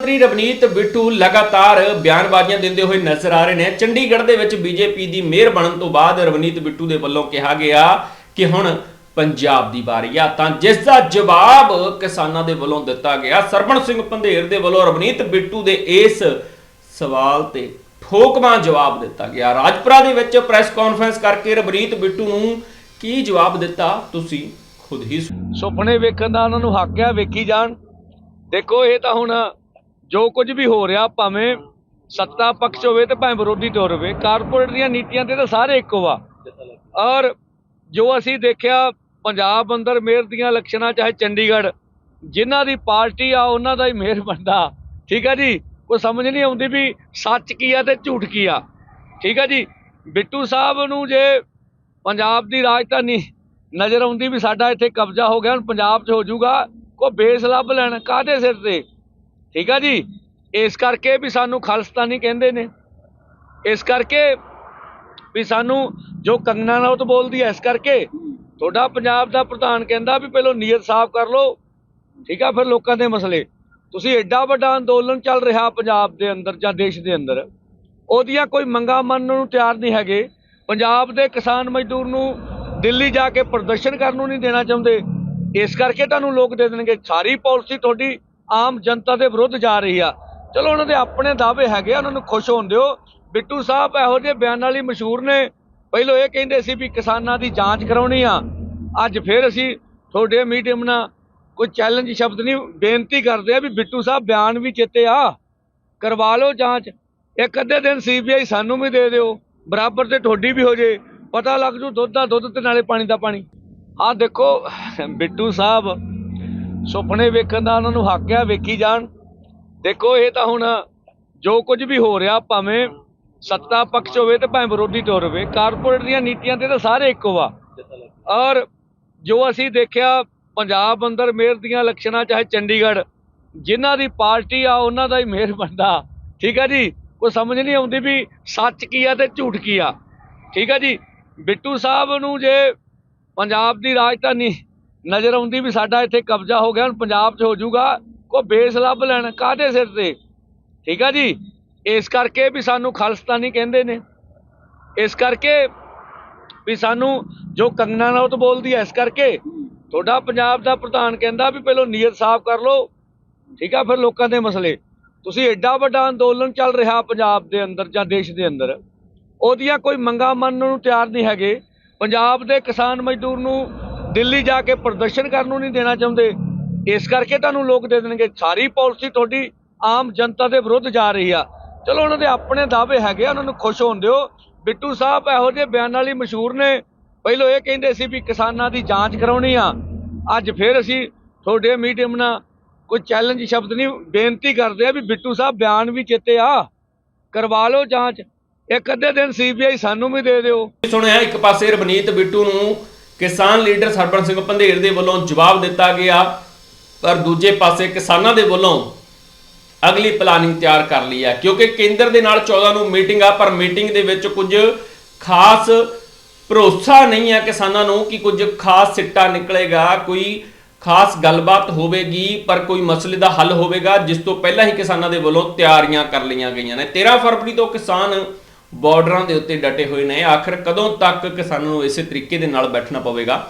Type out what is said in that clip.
ਮੰਤਰੀ ਰਵਨੀਤ ਬਿੱਟੂ ਲਗਾਤਾਰ ਬਿਆਨਬਾਜ਼ੀਆਂ ਦਿੰਦੇ ਹੋਏ ਨਜ਼ਰ ਆ ਰਹੇ ਨੇ। ਚੰਡੀਗੜ੍ਹ ਦੇ ਵਿੱਚ ਬੀਜੇਪੀ ਦੀ ਮੇਅਰ ਬਣਨ ਤੋਂ ਬਾਅਦ ਰਵਨੀਤ ਬਿੱਟੂ ਦੇ ਵੱਲੋਂ ਕਿਹਾ ਗਿਆ ਕਿ ਹੁਣ ਪੰਜਾਬ ਦੀ ਵਾਰੀ ਆ। ਤਾਂ ਜਿਸ ਦਾ ਜਵਾਬ ਕਿਸਾਨਾਂ ਦੇ ਵੱਲੋਂ ਦਿੱਤਾ ਗਿਆ, ਸਰਬਣ ਸਿੰਘ ਪੰਧੇਰ ਦੇ ਵੱਲੋਂ ਰਵਨੀਤ ਬਿੱਟੂ ਦੇ ਇਸ ਸਵਾਲ ਤੇ ਠੋਕਵਾਂ ਜਵਾਬ ਦਿੱਤਾ ਗਿਆ। ਰਾਜਪੁਰਾ ਦੇ ਵਿੱਚ ਪ੍ਰੈਸ ਕਾਨਫਰੰਸ ਕਰਕੇ ਰਵਨੀਤ ਬਿੱਟੂ ਨੂੰ ਕੀ ਜਵਾਬ ਦਿੱਤਾ ਤੁਸੀਂ ਖੁਦ ਹੀ ਸੁਣੋ। ਸੁਪਨੇ ਵੇਖਣ ਦਾ ਉਹਨਾਂ ਨੂੰ ਹੱਕ ਆ, ਵੇਖੀ ਜਾਣ। ਦੇਖੋ, ਇਹ ਤਾਂ ਹੁਣ ਜੋ ਕੁਝ ਵੀ ਹੋ ਰਿਹਾ ਭਾਵੇਂ ਸੱਤਾ ਪਕਸ਼ ਹੋਵੇ ਤੇ ਭਾਵੇਂ ਵਿਰੋਧੀ ਧਿਰ ਹੋਵੇ ਕਾਰਪੋਰੇਟ ਦੀਆਂ ਨੀਤੀਆਂ ਤੇ ਤਾਂ ਸਾਰੇ ਇੱਕੋ ਵਾ ਔਰ ਜੋ ਅਸੀਂ ਦੇਖਿਆ ਪੰਜਾਬ ਅੰਦਰ ਮੇਅਰ ਦੀਆਂ ਇਲੈਕਸ਼ਨਾਂ ਚਾਹੇ ਚੰਡੀਗੜ੍ਹ ਜਿਨ੍ਹਾਂ ਦੀ ਪਾਰਟੀ ਆ ਉਹਨਾਂ ਦਾ ਹੀ ਮੇਅਰ ਬਣਦਾ। ਠੀਕ ਆ ਜੀ? ਕੋਈ ਸਮਝ ਨਹੀਂ ਆਉਂਦੀ ਵੀ ਸੱਚ ਕੀ ਆ ਤੇ ਝੂਠ ਕੀ ਆ। ਠੀਕ ਆ ਜੀ? ਬਿੱਟੂ ਸਾਹਿਬ ਨੂੰ ਜੇ ਪੰਜਾਬ ਦੀ ਰਾਜਧਾਨੀ ਨਜ਼ਰ ਆਉਂਦੀ ਵੀ ਸਾਡਾ ਇੱਥੇ ਕਬਜ਼ਾ ਹੋ ਗਿਆ ਹੁਣ ਪੰਜਾਬ 'ਚ ਹੋ ਜਾਊਗਾ ਕੋ ਬੇਸ ਲੱਭ ਲੈਣ ਕਾਦੇ ਸਿਰ ਤੇ? ਠੀਕ ਆ ਜੀ? ਇਸ ਕਰਕੇ ਵੀ ਸਾਨੂੰ ਖਾਲਿਸਤਾਨੀ ਕਹਿੰਦੇ ਨੇ। ਇਸ ਕਰਕੇ ਵੀ ਸਾਨੂੰ ਜੋ ਕੰਗਨਾ ਨਾਲ ਬੋਲਦੀ ਐ ਇਸ ਕਰਕੇ ਤੁਹਾਡਾ ਪੰਜਾਬ ਦਾ ਪ੍ਰਧਾਨ ਕਹਿੰਦਾ ਵੀ ਪਹਿਲਾਂ ਨੀਅਤ ਸਾਫ਼ ਕਰ ਲਓ। ਠੀਕ ਆ, ਫਿਰ ਲੋਕਾਂ ਦੇ ਮਸਲੇ। ਤੁਸੀਂ ਐਡਾ ਵੱਡਾ ਅੰਦੋਲਨ ਚੱਲ ਰਿਹਾ ਪੰਜਾਬ ਦੇ ਅੰਦਰ ਜਾਂ ਦੇਸ਼ ਦੇ ਅੰਦਰ। ਉਹਦੀਆਂ ਕੋਈ ਮੰਗਾਂ ਮੰਨਣ ਨੂੰ ਤਿਆਰ ਨਹੀਂ ਹੈਗੇ। ਪੰਜਾਬ ਦੇ ਕਿਸਾਨ ਮਜ਼ਦੂਰ ਨੂੰ ਦਿੱਲੀ ਜਾ ਕੇ ਪ੍ਰਦਰਸ਼ਨ ਕਰਨ ਨੂੰ ਨਹੀਂ ਦੇਣਾ ਚਾਹੁੰਦੇ। ਇਸ ਕਰਕੇ ਤੁਹਾਨੂੰ ਲੋਕ ਦੇ ਦੇਣਗੇ। ਸਾਰੀ ਪਾਲਿਸੀ ਤੁਹਾਡੀ ਆਮ ਜਨਤਾ ਦੇ ਵਿਰੁੱਧ ਜਾ ਰਹੀ ਆ। ਚਲੋ ਉਹਨਾਂ ਦੇ ਆਪਣੇ ਦਾਅਵੇ ਹੈਗੇ ਆ, ਉਹਨਾਂ ਨੂੰ ਖੁਸ਼ ਹੋਣ ਦਿਓ। ਬਿੱਟੂ ਸਾਹਿਬ ਇਹੋ ਜਿਹੇ ਬਿਆਨਾਂ ਲਈ ਮਸ਼ਹੂਰ ਨੇ। ਪਹਿਲਾਂ ਇਹ ਕਹਿੰਦੇ ਸੀ ਵੀ ਕਿਸਾਨਾਂ ਦੀ ਜਾਂਚ ਕਰਾਉਣੀ ਆ। ਅੱਜ ਫਿਰ ਅਸੀਂ ਤੁਹਾਡੇ ਮੀਡੀਅਮ ਨਾਲ ਕੋਈ ਚੈਲੰਜ ਸ਼ਬਦ ਨਹੀਂ, ਬੇਨਤੀ ਕਰਦੇ ਆ ਵੀ ਬਿੱਟੂ ਸਾਹਿਬ ਬਿਆਨ ਵੀ ਚੇਤੇ ਆ। ਕਰਵਾ ਲਓ ਜਾਂਚ। ਇੱਕ ਅੱਧੇ ਦਿਨ ਸੀਬੀਆਈ ਸਾਨੂੰ ਵੀ ਦੇ ਦਿਓ। ਬਰਾਬਰ ਤੇ ਤੁਹਾਡੀ ਵੀ ਹੋ ਜੇ। ਪਤਾ ਲੱਗ ਜੂ ਦੁੱਧ ਦਾ ਦੁੱਧ ਤੇ ਨਾਲੇ ਪਾਣੀ ਦਾ ਪਾਣੀ। ਆਹ ਦੇਖੋ, ਬਿੱਟੂ ਸਾਹਿਬ ਸੁਪਨੇ ਵੇਖਣ ਦਾ ਉਹਨਾਂ ਨੂੰ ਹੱਕ ਆ, ਵੇਖੀ ਜਾਣ। ਦੇਖੋ, ਇਹ ਤਾਂ ਹੁਣ ਜੋ ਕੁਝ ਵੀ ਹੋ ਰਿਹਾ, ਭਾਵੇਂ ਸੱਤਾ ਪਕਸ਼ ਹੋਵੇ ਤੇ ਭਾਵੇਂ ਵਿਰੋਧੀ ਧਿਰ ਹੋਵੇ, ਕਾਰਪੋਰੇਟ ਦੀਆਂ ਨੀਤੀਆਂ ਤੇ ਤਾਂ ਸਾਰੇ ਇੱਕੋ ਆ। ਔਰ ਜੋ ਅਸੀਂ ਦੇਖਿਆ, ਪੰਜਾਬ ਅੰਦਰ ਮੇਅਰ ਦੀਆਂ ਇਲੈਕਸ਼ਨਾਂ ਚਾਹੇ ਚੰਡੀਗੜ੍ਹ, ਜਿਨ੍ਹਾਂ ਦੀ ਪਾਰਟੀ ਆ, ਉਹਨਾਂ ਦਾ ਹੀ ਮੇਅਰ ਬਣਦਾ। ਠੀਕ ਆ ਜੀ? ਕੋਈ ਸਮਝ ਨਹੀਂ ਆਉਂਦੀ ਵੀ ਸੱਚ ਕੀ ਆ ਤੇ ਝੂਠ ਕੀ ਆ। ਠੀਕ ਆ ਜੀ? ਬਿੱਟੂ ਸਾਹਿਬ ਨੂੰ ਜੇ ਪੰਜਾਬ ਦੀ ਰਾਜਧਾਨੀ ਨਜ਼ਰ ਆਉਂਦੀ ਵੀ ਸਾਡਾ ਇੱਥੇ ਕਬਜ਼ਾ ਹੋ ਗਿਆ, ਹੁਣ ਪੰਜਾਬ 'ਚ ਹੋ ਜਾਊਗਾ, ਕੋ ਬੇਸ ਲੱਭ ਲੈਣ ਕਾਦੇ ਸਿਰ ਤੇ? ਠੀਕ ਆ ਜੀ? ਇਸ ਕਰਕੇ ਵੀ ਸਾਨੂੰ ਖਾਲਿਸਤਾਨੀ ਕਹਿੰਦੇ ਨੇ। ਇਸ ਕਰਕੇ ਵੀ ਸਾਨੂੰ ਜੋ ਕੰਗਨਾ ਨਾਲ ਬੋਲਦੀ ਐ ਇਸ ਕਰਕੇ ਤੁਹਾਡਾ ਪੰਜਾਬ ਦਾ ਪ੍ਰਧਾਨ ਕਹਿੰਦਾ ਵੀ ਪਹਿਲਾਂ ਨੀਅਤ ਸਾਫ਼ ਕਰ ਲਓ। ਠੀਕ ਆ, ਫਿਰ ਲੋਕਾਂ ਦੇ ਮਸਲੇ। ਤੁਸੀਂ ਐਡਾ ਵੱਡਾ ਅੰਦੋਲਨ ਚੱਲ ਰਿਹਾ ਪੰਜਾਬ ਦੇ ਅੰਦਰ ਜਾਂ ਦੇਸ਼ ਦੇ ਅੰਦਰ। ਉਹਦੀਆਂ ਕੋਈ ਮੰਗਾਂ ਮੰਨਣ ਨੂੰ ਤਿਆਰ ਨਹੀਂ ਹੈਗੇ। ਪੰਜਾਬ ਦੇ ਕਿਸਾਨ ਮਜ਼ਦੂਰ ਨੂੰ ਦਿੱਲੀ ਜਾ ਕੇ ਪ੍ਰਦਰਸ਼ਨ ਕਰਨ ਨੂੰ ਨਹੀਂ ਦੇਣਾ ਚਾਹੁੰਦੇ। ਇਸ ਕਰਕੇ ਤੁਹਾਨੂੰ ਲੋਕ ਦੇ ਦੇਣਗੇ, ਸਾਰੀ ਪਾਲਿਸੀ ਤੁਹਾਡੀ ਆਮ ਜਨਤਾ ਦੇ ਵਿਰੁੱਧ ਜਾ ਰਹੀ ਆ। ਚਲੋ, ਉਹਨਾਂ ਦੇ ਆਪਣੇ ਦਾਅਵੇ ਹੈਗੇ ਉਹਨਾਂ ਨੂੰ ਖੁਸ਼ ਹੋਣ ਦਿਓ। ਬਿੱਟੂ ਸਾਹਿਬ ਇਹੋ ਜਿਹੇ ਬਿਆਨਾਂ ਲਈ ਮਸ਼ਹੂਰ ਨੇ। ਪਹਿਲਾਂ ਇਹ ਕਹਿੰਦੇ ਸੀ ਵੀ ਕਿਸਾਨਾਂ ਦੀ ਜਾਂਚ ਕਰਾਉਣੀ ਆ। ਅੱਜ ਫਿਰ ਅਸੀਂ ਤੁਹਾਡੇ ਮੀਡੀਅਮ ਨਾਲ ਕੋਈ ਚੈਲੰਜ ਸ਼ਬਦ ਨਹੀਂ, ਬੇਨਤੀ ਕਰਦੇ ਆ ਵੀ ਬਿੱਟੂ ਸਾਹਿਬ ਬਿਆਨ ਵੀ ਚੇਤੇ ਆ। ਕਰਵਾ ਲਓ ਜਾਂਚ। ਇੱਕ ਅੱਧੇ ਦਿਨ ਸੀਬੀਆਈ ਸਾਨੂੰ ਵੀ ਦੇ ਦਿਓ। ਸੁਣਿਆ ਇੱਕ ਪਾਸੇ ਰਵਨੀਤ ਬਿੱਟੂ ਨੂੰ ਕਿਸਾਨ ਲੀਡਰ ਸਰਬਣ ਸਿੰਘ ਪੰਧੇਰ ਦੇ ਵੱਲੋਂ ਜਵਾਬ ਦਿੱਤਾ ਗਿਆ, ਪਰ ਦੂਜੇ ਪਾਸੇ ਕਿਸਾਨਾਂ ਦੇ ਵੱਲੋਂ ਅਗਲੀ ਪਲਾਨਿੰਗ ਤਿਆਰ ਕਰ ਲਈ ਹੈ, ਕਿਉਂਕਿ ਕੇਂਦਰ ਦੇ ਨਾਲ 14 ਨੂੰ ਮੀਟਿੰਗ ਆ, ਪਰ ਮੀਟਿੰਗ ਦੇ ਵਿੱਚ ਕੁਝ ਖਾਸ ਭਰੋਸਾ ਨਹੀਂ ਹੈ ਕਿਸਾਨਾਂ ਨੂੰ ਕਿ ਕੁਝ ਖਾਸ ਸਿੱਟਾ ਨਿਕਲੇਗਾ, ਕੋਈ ਖਾਸ ਗੱਲਬਾਤ ਹੋਵੇਗੀ, ਪਰ ਕੋਈ ਮਸਲੇ ਦਾ ਹੱਲ ਹੋਵੇਗਾ, ਜਿਸ ਤੋਂ ਪਹਿਲਾਂ ਹੀ ਕਿਸਾਨਾਂ ਦੇ ਵੱਲੋਂ ਤਿਆਰੀਆਂ ਕਰ ਲਈਆਂ ਗਈਆਂ ਨੇ। 13 ਫਰਵਰੀ ਤੋਂ ਕਿਸਾਨ ਬਾਰਡਰਾਂ ਦੇ ਉੱਤੇ ਡਟੇ ਹੋਏ ਨੇ। ਆਖਰ ਕਦੋਂ ਤੱਕ ਕਿਸਾਨਾਂ ਨੂੰ ਇਸੇ ਤਰੀਕੇ ਦੇ ਨਾਲ ਬੈਠਣਾ ਪਵੇਗਾ?